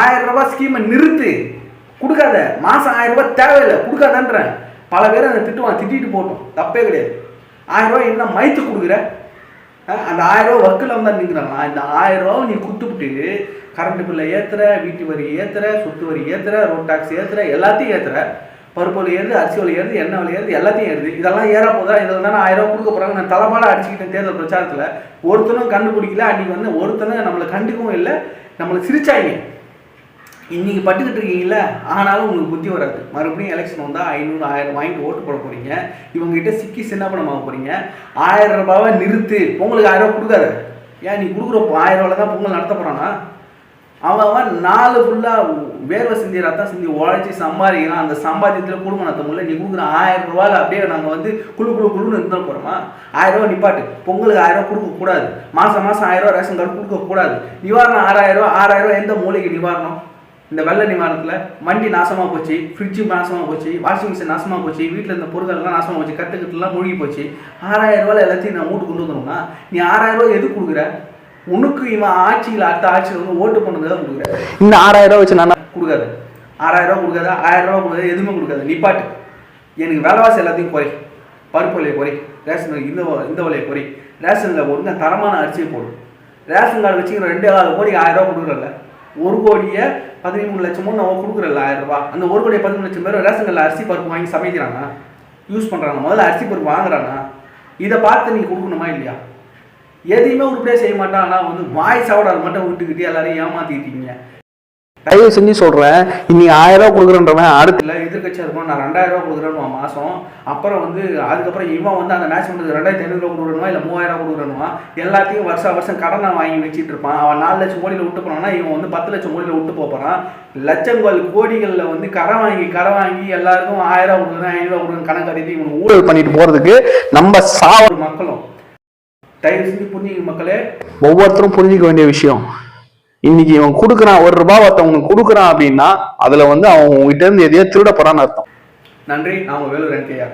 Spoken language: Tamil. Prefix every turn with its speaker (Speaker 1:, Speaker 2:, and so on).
Speaker 1: ஆயிரம் ரூபாய் ஸ்கீமை நிறுத்து. கொடுக்காத. மாதம் ஆயிரம் ரூபாய் தேவையில்லை. கொடுக்காதன்றேன். பல பேர் அதை திட்டுவான் திட்டிட்டு போட்டோம் தப்பே கிடையாது. ஆயிரம் ரூபாய் என்ன மைத்து கொடுக்குற. அந்த ஆயிரம் ரூபாய் ஒர்க்கில் வந்தால் நிற்கிறாங்களா இந்த ஆயிரம் ரூபாவை நீ கொடுத்துப்புட்டு கரண்ட் பில்லை ஏற்றுற வீட்டு வரி ஏற்றுற சொத்து வரி ஏற்றுற ரோட் டாக்ஸ் ஏற்றுற எல்லாத்தையும் ஏற்றுற பருப்பு வலி ஏறுது அரிசி வலி ஏறுது எண்ணெய் வலி ஏறுது எல்லாத்தையும் ஏறுது. இதெல்லாம் ஏற போதா இதில் தானே ஆயிரம் கொடுக்க போகிறாங்க நான் தலைமாட அடிச்சுக்கிட்டேன் தேர்தல் பிரச்சாரத்தில். ஒருத்தனும் கண்டுபிடிக்கல. அன்றைக்கி வந்து ஒருத்தனும் நம்மளை கண்டுக்கவும் இல்லை. நம்மளை சிரிச்சாங்க. இன்றைக்கி பட்டுக்கிட்டு இருக்கீங்கல்ல ஆனாலும் உங்களுக்கு புத்தி வராது. மறுபடியும் எலெக்ஷன் வந்தால் ஐநூறு ஆயிரம் வாங்கிட்டு ஓட்டு போட போகிறீங்க இவங்ககிட்ட சிக்கி சின்ன பணமாக போகிறீங்க ஆயிரம் ரூபாவை நிறுத்து. பொங்கலுக்கு ஆயிரம் ரூபா கொடுக்காரு ஏன் நீ கொடுக்குற ஆயிரம் ரூபாய் தான் பொங்கல் நடத்த போகிறானா அவன் அவன் நாலு ஃபுல்லாக வேர்வை சிந்தி ரத்தம் சிந்தி. உழைச்சி சம்பாதிக்கிறான். அந்த சம்பாத்தியத்தில் குடும்பம் நடத்த முடியல. நீ கொடுக்குற ஆயிரம் ரூபாயில் அப்படியே நாங்கள் வந்து குழு குழு குழுன்னு இருந்தால் போகிறோமா ஆயிரம் ரூபா நிப்பாட்டு. பொங்கலுக்கு ஆயிரம் ரூபா கொடுக்கக்கூடாது மாதம் மாதம் ஆயிரம் ரூபா ரேஷன் கார்டு கொடுக்கக்கூடாது நிவாரணம் ஆறாயிரம் ரூபா ஆறாயிரம் ரூபா எந்த மூலைக்கு நிவாரணம்? இந்த வெள்ள நிவாரணத்தில் வண்டி நாசமாக போச்சு ஃப்ரிட்ஜு நாசமாக போச்சு வாஷிங் மிஷின் நாசமாக போச்சு வீட்டில் இருந்த பொருட்கள்லாம் நாசமாக போச்சு கட்டுக்கட்டுலாம் மூழ்கி போச்சு. ஆறாயிரம் ரூபாயில் எல்லாத்தையும் நான் மூட்டு கொண்டு வந்துடும்னா நீ ஆறாயிரம் ரூபாய் எது கொடுக்குற? உனக்கு இவன் ஆட்சியில் அடுத்த ஆட்சியில் வந்து ஓட்டு பண்ணது தான் கொடுக்குற? இந்த ஆறாயிரம் ரூபாய் வச்சு நான் கொடுக்காது. ஆறாயிரம் ரூபாய் கொடுக்காத ஆயிரம் ரூபாய் கொடுக்காது எதுவுமே கொடுக்காது. நிப்பாட்டு எனக்கு விலைவாசி எல்லாத்தையும் குறை. பருப்பு விலையை குறை. ரேஷன் இந்த இந்த விலையை குறை. ரேஷனில் ஒழுங்கா தரமான அரிசியை போடு. ரேஷன் கார்டு வச்சுக்கிற ரெண்டு ஆறு கோடி ஆயிரம் ரூபாய் கொடுக்குறல ஒரு கோடியை பதிமூணு லட்சமும் நம்ம கொடுக்குறல ஆயிரம் ரூபாய். அந்த ஒரு கோடியை பதிமூணு லட்சம் பேர் ரேஷன் கடையில் அரிசி பருப்பு வாங்கி சமைக்கிறாங்க. யூஸ் பண்ணுறாங்க முதல்ல அரிசி பருப்பு வாங்குறாங்க. இதை பார்த்து நீங்கள் கொடுக்கணுமா இல்லையா? எதையுமே உருப்படியாக செய்ய மாட்டான் ஆனால் வந்து வாய் சாவடால் மட்டும் விட்டுக்கிட்டு எல்லாரையும் ஏமாற்றிக்கிட்டீங்க தயவு செஞ்சு சொல்கிறேன் இன்னைக்கு ஆயிரம் ரூபா கொடுக்குறன்றவன் அடுத்து இல்லை எதிர்கட்சியாக இருக்கும் நான் ரெண்டாயிரம் ரூபா கொடுக்குறேன்னு மாதம் அப்புறம் வந்து அதுக்கப்புறம் இவன் வந்து அந்த மேட்ச் பண்ணுறது ரெண்டாயிரத்தி ஐநூறுரூவா கொடுக்குறணுமா இல்லை மூவாயிரம் ரூபா கொடுக்குறணுமா எல்லாத்தையும் வருஷம் வருஷம் கடனை வாங்கி வச்சுட்டு இருப்பான். அவன் நாலு லட்சம் கோடியில் விட்டு போனான்னா இவன் வந்து பத்து லட்சம் கோடியில் விட்டு போக போகிறான் லட்சங்கள் கோடிகளில் வந்து கடன் வாங்கி கடன் வாங்கி எல்லாருக்கும் ஆயிரம் ரூபா கொடுக்குறேன் ஐநூறுரூவா கொடுக்குறேன் கணக்கு அறிவித்து இவன் ஊழல் பண்ணிட்டு போகிறதுக்கு நம்ம சாவர மக்களும். தயவு செஞ்சு புரிஞ்சுங்க மக்களே. ஒவ்வொருத்தரும் புரிஞ்சிக்க வேண்டிய விஷயம். இன்னைக்கு இவன் கொடுக்குறான் ஒரு ரூபாய் ஒருத்தவனுக்கு கொடுக்குறான் அப்படின்னா அதுல வந்து அவன் உங்ககிட்ட இருந்து எதையோ திருடப்படான்னு அர்த்தம். நன்றி நாம வேலூர் என்கையா